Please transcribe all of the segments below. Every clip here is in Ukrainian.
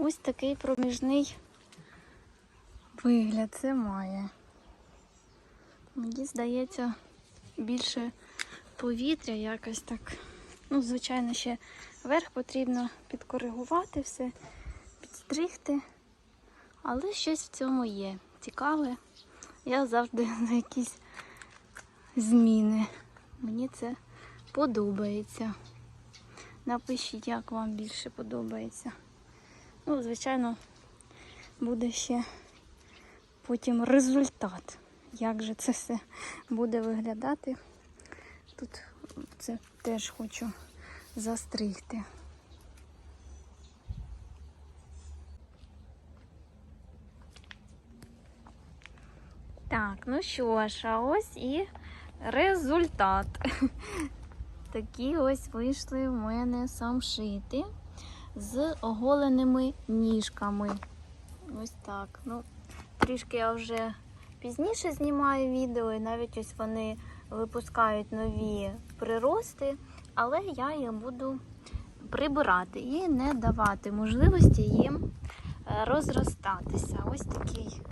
ось такий проміжний вигляд це має. Мені здається, більше повітря якось так. Ну, звичайно, ще верх потрібно підкоригувати все, підстригти. Але щось в цьому є. Цікаве. Я завжди за якісь зміни. Мені це подобається. Напишіть, як вам більше подобається. Ну, звичайно, буде ще потім результат. Як же це все буде виглядати. Тут це теж хочу застригти. Так, ну що ж, а ось і результат. Такі ось вийшли в мене самшити з оголеними ніжками. Ось так. Ну, трішки я вже пізніше знімаю відео, і навіть ось вони випускають нові прирости, але я їх буду прибирати і не давати можливості їм е, розростатися. Ось такий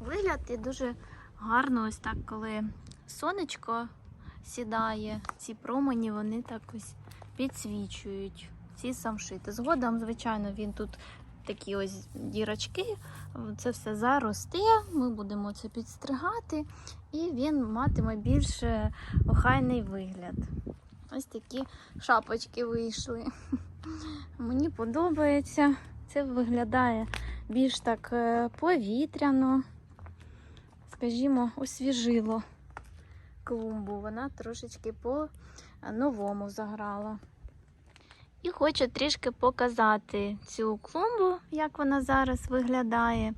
вигляд і дуже гарно, ось так, коли сонечко сідає, ці промені вони так ось підсвічують ці самшити. Згодом, звичайно, він тут такі ось дірочки, це все заросте, ми будемо це підстригати, і він матиме більш охайний вигляд. Ось такі шапочки вийшли. Мені подобається. Це виглядає більш так е, повітряно, скажімо, освіжило клумбу. Вона трошечки по-новому заграла. І хочу трішки показати цю клумбу, як вона зараз виглядає.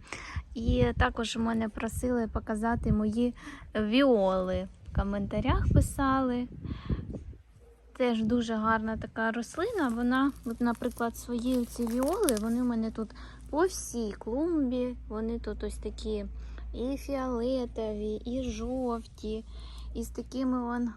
І також мене просили показати мої віоли. В коментарях писали. Теж дуже гарна така рослина. Вона, от, наприклад, свої ці віоли, вони в мене тут по всій клумбі. Вони тут ось такі і фіолетові, і жовті, і з такими вон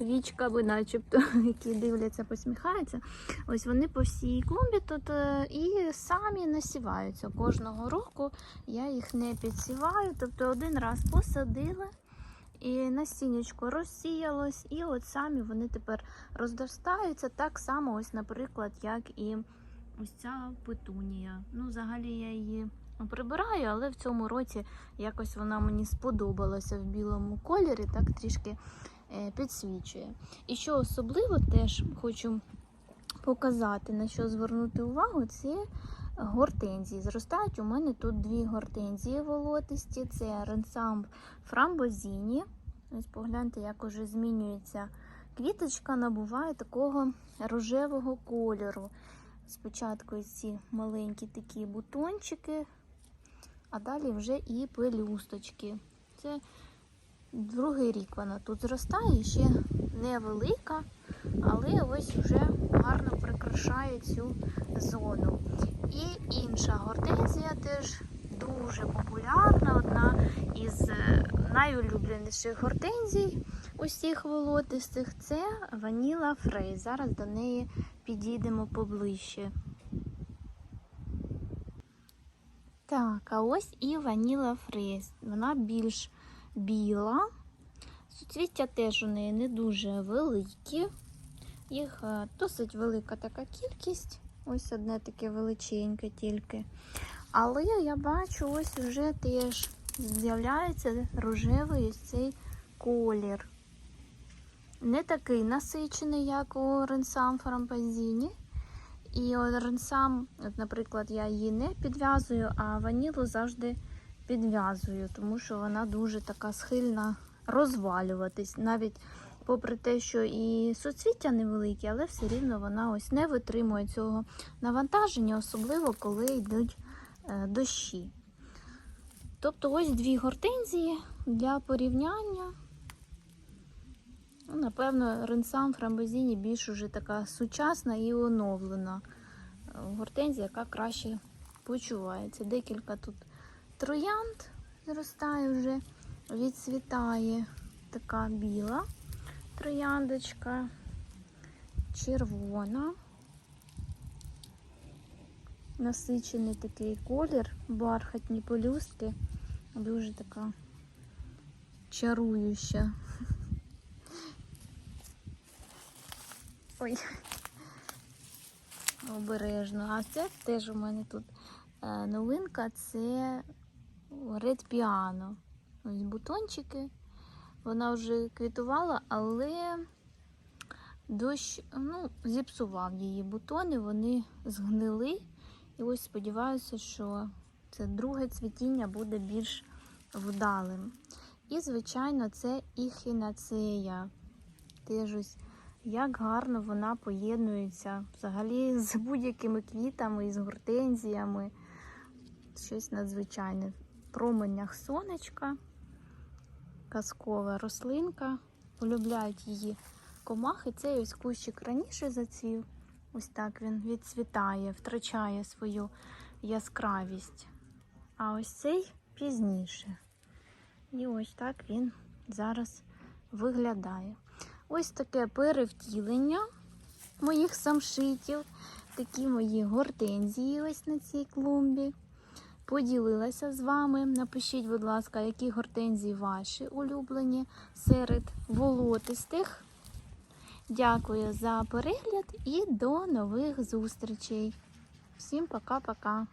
вічками, начебто, які дивляться, посміхаються. Ось вони по всій клумбі тут е, і самі насіваються. Кожного року я їх не підсіваю. Тобто один раз посадили. І насіннячко розсіялось, і от самі вони тепер роздостаються так само, ось, наприклад, як і ось ця петунія. Ну, взагалі я її прибираю, але в цьому році якось вона мені сподобалася в білому кольорі, так трішки підсвічує. І що особливо теж хочу показати, на що звернути увагу, це гортензії. Зростають у мене тут дві гортензії волотисті. Це ренсамб фрамбозіні. Ось погляньте, як уже змінюється квіточка, набуває такого рожевого кольору. Спочатку ці маленькі такі бутончики, а далі вже і пелюсточки. Це другий рік вона тут зростає, ще невелика, але ось вже гарно прикрашає цю зону. І інша гортензія теж дуже популярна, одна із е, найулюбленіших гортензій усіх волотистих це Ваніла Фрей. Зараз до неї підійдемо поближче. Так, а ось і Ваніла Фрейс. Вона більш біла. Суцвіття теж у неї не дуже великі. Їх е, досить велика така кількість. Ось одне таке величеньке тільки. Але я бачу, ось вже теж з'являється рожевий цей колір. Не такий насичений, як у ренсам фарампазіні. І ренсам, наприклад, я її не підв'язую, а ванілу завжди підв'язую, тому що вона дуже така схильна розвалюватись. Навіть попри те, що і суцвіття невеликі, але все рівно вона ось не витримує цього навантаження, особливо коли йдуть е, дощі. Тобто ось дві гортензії для порівняння. Ну, Напевно, ренсам фрамбозіні більш уже така сучасна і оновлена гортензія, яка краще почувається. Декілька тут троянд зростає вже, відцвітає така біла трояндочка, червона. насичений такий колір, бархатні пелюстки. Дуже така чаруюча. Ой. Обережно. А це теж у мене тут е, новинка це Red Piano. Ось бутончики. Вона вже квітувала, але дощ ну, зіпсував її бутони, вони згнили. І ось сподіваюся, що це друге цвітіння буде більш вдалим. І, звичайно, це іхінацея. Теж ось як гарно вона поєднується взагалі з будь-якими квітами з гортензіями. Щось надзвичайне. Променях сонечка, казкова рослинка. Полюбляють її комахи. Цей ось кущик раніше зацвів. Ось так він відцвітає, втрачає свою яскравість. А ось цей пізніше. І ось так він зараз виглядає. Ось таке перевтілення моїх самшитів, такі мої гортензії ось на цій клумбі. Поділилася з вами. Напишіть, будь ласка, які гортензії ваші улюблені серед волотистих. Дякую за перегляд і до нових зустрічей. Всім пока-пока.